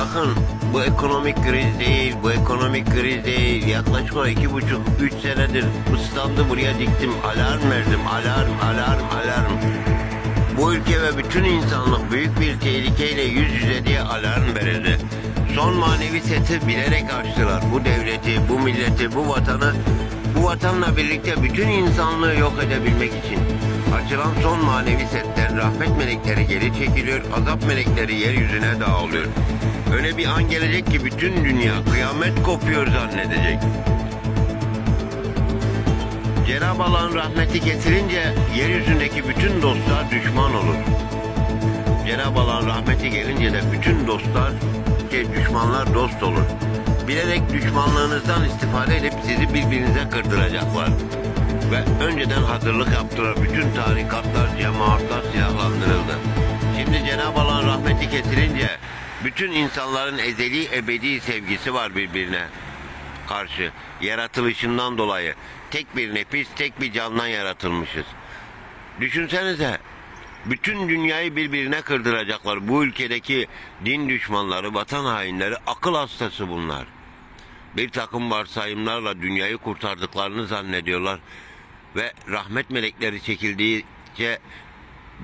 bakın bu ekonomik kriz değil, bu ekonomik kriz değil. Yaklaşık olarak iki buçuk, üç senedir bu buraya diktim. Alarm verdim, alarm, alarm, alarm. Bu ülke ve bütün insanlık büyük bir tehlikeyle yüz yüze diye alarm verildi. Son manevi seti bilerek açtılar. Bu devleti, bu milleti, bu vatanı, bu vatanla birlikte bütün insanlığı yok edebilmek için. Açılan son manevi setten rahmet melekleri geri çekiliyor, azap melekleri yeryüzüne dağılıyor. Öyle bir an gelecek ki bütün dünya kıyamet kopuyor zannedecek. Cenab-ı Allah'ın rahmeti kesilince yeryüzündeki bütün dostlar düşman olur. Cenab-ı Allah'ın rahmeti gelince de bütün dostlar, şey, düşmanlar dost olur. Bilerek düşmanlığınızdan istifade edip sizi birbirinize kırdıracaklar. Ve önceden hazırlık yaptılar. Bütün tarikatlar, cemaatler silahlandırıldı. Şimdi Cenab-ı Allah'ın rahmeti kesilince bütün insanların ezeli ebedi sevgisi var birbirine karşı yaratılışından dolayı tek bir nefis, tek bir candan yaratılmışız. Düşünsenize bütün dünyayı birbirine kırdıracaklar. Bu ülkedeki din düşmanları, vatan hainleri, akıl hastası bunlar. Bir takım varsayımlarla dünyayı kurtardıklarını zannediyorlar. Ve rahmet melekleri çekildiğince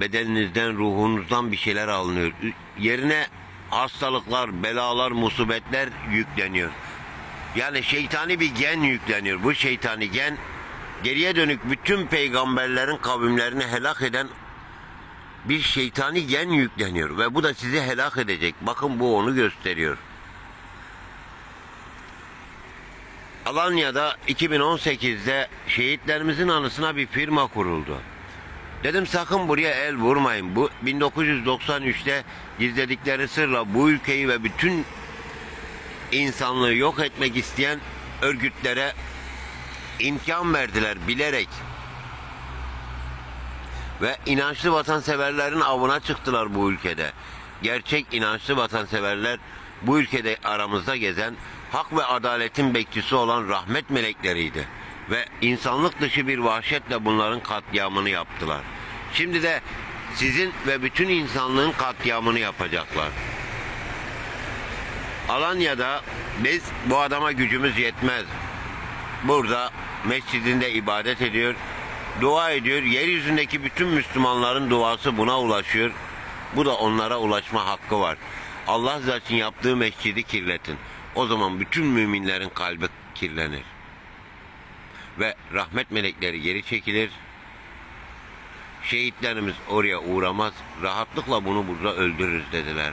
bedeninizden, ruhunuzdan bir şeyler alınıyor. Yerine hastalıklar, belalar, musibetler yükleniyor. Yani şeytani bir gen yükleniyor. Bu şeytani gen geriye dönük bütün peygamberlerin kavimlerini helak eden bir şeytani gen yükleniyor ve bu da sizi helak edecek. Bakın bu onu gösteriyor. Alanya'da 2018'de şehitlerimizin anısına bir firma kuruldu. Dedim sakın buraya el vurmayın. Bu 1993'te gizledikleri sırla bu ülkeyi ve bütün insanlığı yok etmek isteyen örgütlere imkan verdiler bilerek. Ve inançlı vatanseverlerin avına çıktılar bu ülkede. Gerçek inançlı vatanseverler bu ülkede aramızda gezen hak ve adaletin bekçisi olan rahmet melekleriydi. Ve insanlık dışı bir vahşetle bunların katliamını yaptılar. Şimdi de sizin ve bütün insanlığın katliamını yapacaklar. Alanya'da biz bu adama gücümüz yetmez. Burada mescidinde ibadet ediyor, dua ediyor. Yeryüzündeki bütün Müslümanların duası buna ulaşıyor. Bu da onlara ulaşma hakkı var. Allah zaten yaptığı mescidi kirletin. O zaman bütün müminlerin kalbi kirlenir. Ve rahmet melekleri geri çekilir. Şehitlerimiz oraya uğramaz. Rahatlıkla bunu burada öldürürüz dediler.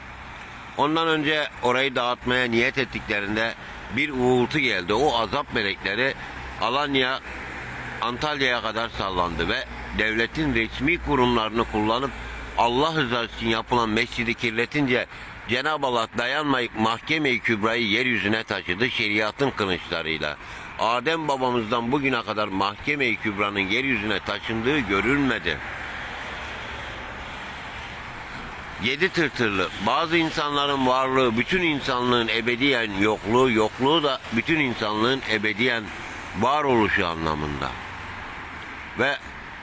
Ondan önce orayı dağıtmaya niyet ettiklerinde bir uğultu geldi. O azap melekleri Alanya, Antalya'ya kadar sallandı ve devletin resmi kurumlarını kullanıp Allah rızası için yapılan mescidi kirletince Cenab-ı Allah dayanmayıp mahkeme-i kübrayı yeryüzüne taşıdı şeriatın kılıçlarıyla. Adem babamızdan bugüne kadar mahkeme-i kübranın yeryüzüne taşındığı görülmedi. Yedi tırtırlı. Bazı insanların varlığı bütün insanlığın ebediyen yokluğu, yokluğu da bütün insanlığın ebediyen varoluşu anlamında. Ve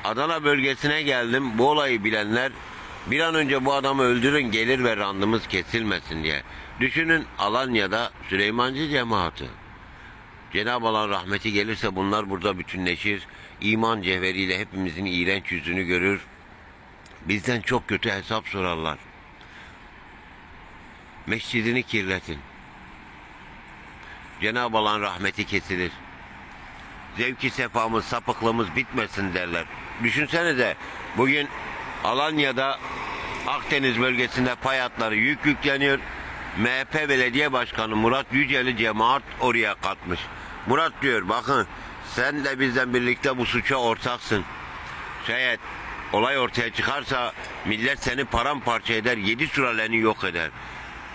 Adana bölgesine geldim. Bu olayı bilenler bir an önce bu adamı öldürün gelir ve randımız kesilmesin diye. Düşünün Alanya'da Süleymancı cemaati. Cenab-ı Allah'ın rahmeti gelirse bunlar burada bütünleşir. İman cevheriyle hepimizin iğrenç yüzünü görür. Bizden çok kötü hesap sorarlar. Mescidini kirletin. Cenab-ı Allah'ın rahmeti kesilir. Zevki sefamız, sapıklığımız bitmesin derler. Düşünsenize bugün Alanya'da Akdeniz bölgesinde pay hatları yük yükleniyor. MHP Belediye Başkanı Murat Yüceli cemaat oraya katmış. Murat diyor bakın sen de bizden birlikte bu suça ortaksın. Şayet olay ortaya çıkarsa millet seni paramparça eder, yedi süreleni yok eder.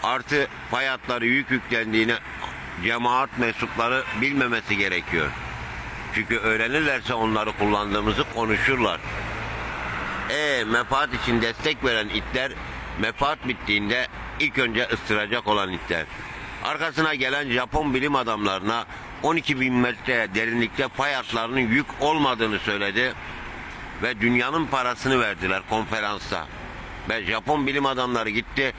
Artı pay hatları yük yüklendiğini cemaat mensupları bilmemesi gerekiyor. Çünkü öğrenirlerse onları kullandığımızı konuşurlar. E menfaat için destek veren itler menfaat bittiğinde ilk önce ıstıracak olan itler. Arkasına gelen Japon bilim adamlarına 12 bin metre derinlikte pay hatlarının yük olmadığını söyledi ve dünyanın parasını verdiler konferansta. Ve Japon bilim adamları gitti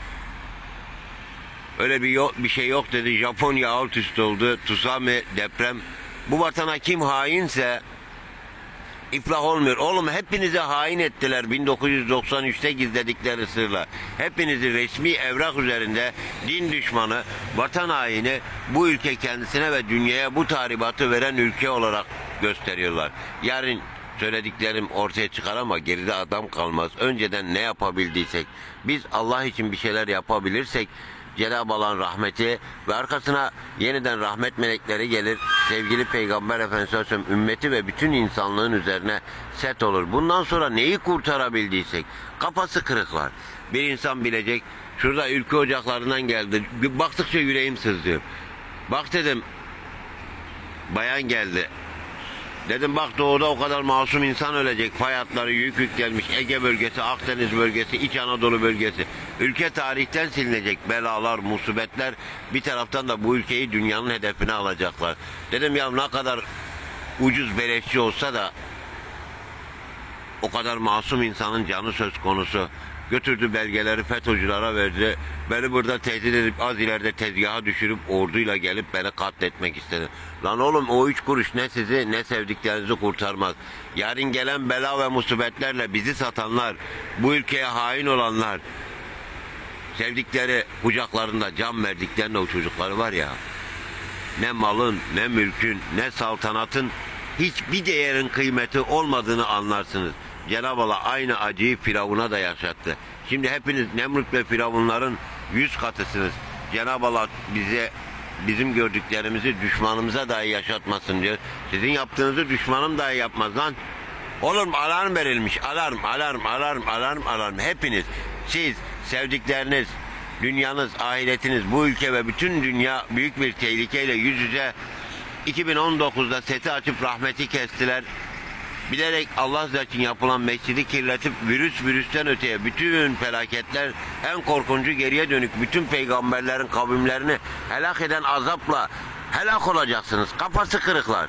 Öyle bir yok, bir şey yok dedi. Japonya alt üst oldu. Tsunami deprem. Bu vatana kim hainse iflah olmuyor. Oğlum hepinize hain ettiler 1993'te gizledikleri sırla. Hepinizi resmi evrak üzerinde din düşmanı, vatan haini bu ülke kendisine ve dünyaya bu tahribatı veren ülke olarak gösteriyorlar. Yarın söylediklerim ortaya çıkar ama geride adam kalmaz. Önceden ne yapabildiysek, biz Allah için bir şeyler yapabilirsek Cenab-ı Allah'ın rahmeti ve arkasına yeniden rahmet melekleri gelir. Sevgili Peygamber Efendimiz sallallahu aleyhi ve sellem ümmeti ve bütün insanlığın üzerine set olur. Bundan sonra neyi kurtarabildiysek kafası kırık var. Bir insan bilecek. Şurada ülke ocaklarından geldi. Baktıkça yüreğim sızlıyor. Bak dedim bayan geldi. Dedim bak doğuda o kadar masum insan ölecek. Fay hatları yük yük gelmiş. Ege bölgesi, Akdeniz bölgesi, İç Anadolu bölgesi. Ülke tarihten silinecek. Belalar, musibetler. Bir taraftan da bu ülkeyi dünyanın hedefine alacaklar. Dedim ya ne kadar ucuz beleşçi olsa da o kadar masum insanın canı söz konusu. Götürdü belgeleri FETÖ'cülere verdi. Beni burada tehdit edip az ileride tezgaha düşürüp orduyla gelip beni katletmek istedi. Lan oğlum o üç kuruş ne sizi ne sevdiklerinizi kurtarmaz. Yarın gelen bela ve musibetlerle bizi satanlar, bu ülkeye hain olanlar, sevdikleri kucaklarında can verdiklerinde o çocukları var ya ne malın, ne mülkün, ne saltanatın hiçbir değerin kıymeti olmadığını anlarsınız. Cenab-ı Allah aynı acıyı Firavun'a da yaşattı. Şimdi hepiniz Nemrut ve Firavunların yüz katısınız. Cenab-ı Allah bize bizim gördüklerimizi düşmanımıza dahi yaşatmasın diyor. Sizin yaptığınızı düşmanım dahi yapmaz lan. Oğlum alarm verilmiş. Alarm, alarm, alarm, alarm, alarm. Hepiniz, siz, sevdikleriniz, dünyanız, ahiretiniz, bu ülke ve bütün dünya büyük bir tehlikeyle yüz yüze 2019'da seti açıp rahmeti kestiler. Bilerek Allah için yapılan mescidi kirletip virüs virüsten öteye bütün felaketler en korkuncu geriye dönük bütün peygamberlerin kavimlerini helak eden azapla helak olacaksınız. Kafası kırıklar.